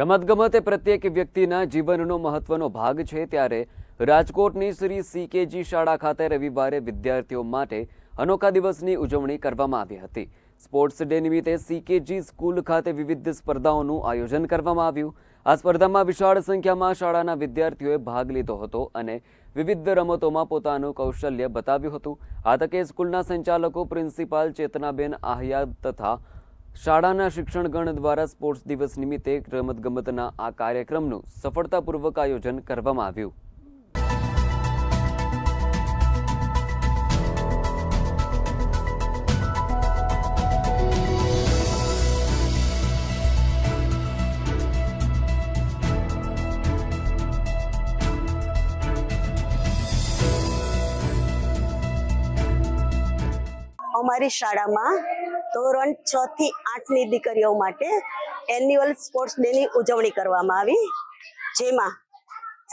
રમતગમત એ પ્રત્યેક વ્યક્તિના જીવનનો મહત્વનો ભાગ છે ત્યારે રાજકોટની શ્રી સીકેજી શાળા ખાતે રવિવારે વિદ્યાર્થીઓ માટે અનોખા દિવસની ઉજવણી કરવામાં આવી હતી. સ્પોર્ટ્સ ડે નિમિત્તે સીકેજી સ્કૂલ ખાતે વિવિધ સ્પર્ધાઓનું આયોજન કરવામાં આવ્યું. આ સ્પર્ધામાં વિશાળ સંખ્યામાં શાળાના વિદ્યાર્થીઓએ ભાગ લીધો હતો અને વિવિધ રમતોમાં પોતાનું કૌશલ્ય બતાવ્યું હતું. આ તકે સ્કૂલના સંચાલકો પ્રિન્સિપાલ ચેતનાબેન આહિયા તથા શાળાના શિક્ષણગણ દ્વારા સ્પોર્ટ્સ દિવસ નિમિત્તે રમતગમતના આ કાર્યક્રમનું સફળતાપૂર્વક આયોજન કરવામાં આવ્યું. અમારી શાળામાં ધોરણ છ થી આઠની દીકરીઓ માટે એન્યુઅલ સ્પોર્ટ્સ ડેની ઉજવણી કરવામાં આવી, જેમાં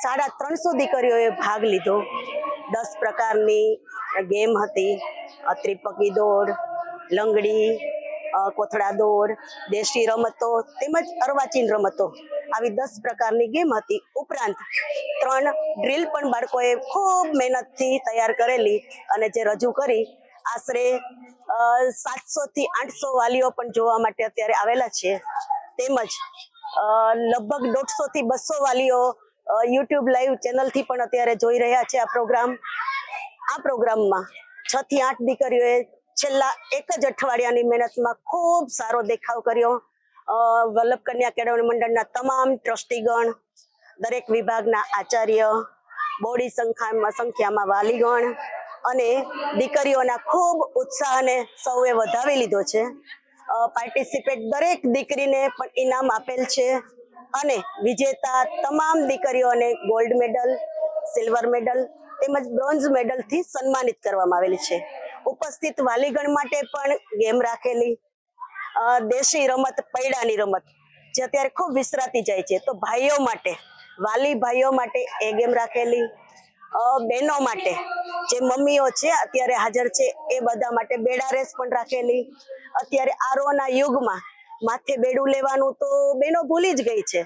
સાડા ત્રણસો દીકરીઓએ ભાગ લીધો. દસ પ્રકારની ગેમ હતી. ત્રિપકી દોડ, લંગડી કોથળા દોડ, દેશી રમતો તેમજ અર્વાચીન રમતો. આવી દસ પ્રકારની ગેમ હતી. ઉપરાંત ત્રણ ડ્રીલ પણ બાળકોએ ખૂબ મહેનતથી તૈયાર કરેલી અને જે રજૂ કરી, આશરે સાતસો થી આઠસો વાલીઓ પણ જોવા માટે અત્યારે આવેલા છે. તેમજ લગભગ દોઢસો થી બસો વાલીઓ યુટ્યુબ લાઈવ ચેનલથી પણ અત્યારે જોઈ રહ્યા છે આ પ્રોગ્રામ. આ પ્રોગ્રામમાં છ થી આઠ દીકરીઓએ છેલ્લા એક જ અઠવાડિયાની મહેનતમાં ખૂબ સારો દેખાવ કર્યો. વલ્લભ કન્યા કેળવણી મંડળના તમામ ટ્રસ્ટીગણ, દરેક વિભાગના આચાર્ય, બોડી સંખ્યામાં સંખ્યામાં વાલીગણ અને દીકરીઓના ખૂબ ઉત્સાહને સૌએ વધાવી લીધો છે. પાર્ટિસિપેટ દરેક દીકરીને પણ ઇનામ આપેલ છે અને વિજેતા તમામ દીકરીઓને ગોલ્ડ મેડલ સિલ્વર મેડલ તેમજ બ્રોન્ઝ મેડલથી સન્માનિત કરવામાં આવેલી છે. ઉપસ્થિત વાલીગણ માટે પણ ગેમ રાખેલી દેશી રમત, પૈડાની રમત, જે અત્યારે ખૂબ વિસરાતી જાય છે. તો ભાઈઓ માટે, વાલી ભાઈઓ માટે એ ગેમ રાખેલી બહેનો માટે. જે મમ્મીઓ છે, અત્યારે હાજર છે, એ બધા માટે બેડા રેસ પણ રાખેલી. અત્યારે આરોના યુગમાં માથે બેડું લેવાનું તો બહેનો ભૂલી જ ગઈ છે.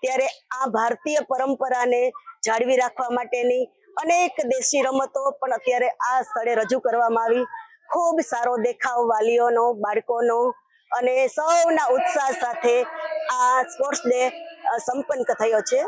ત્યારે આ ભારતીય પરંપરાને જાળવી રાખવા માટેની અનેક દેશી રમતો પણ અત્યારે આ સ્થળે રજૂ કરવામાં આવી. ખૂબ સારો દેખાવ વાલીઓનો, બાળકોનો અને સૌના ઉત્સાહ સાથે આ સ્પોર્ટ્સ ડે સંપન્ન થયો છે.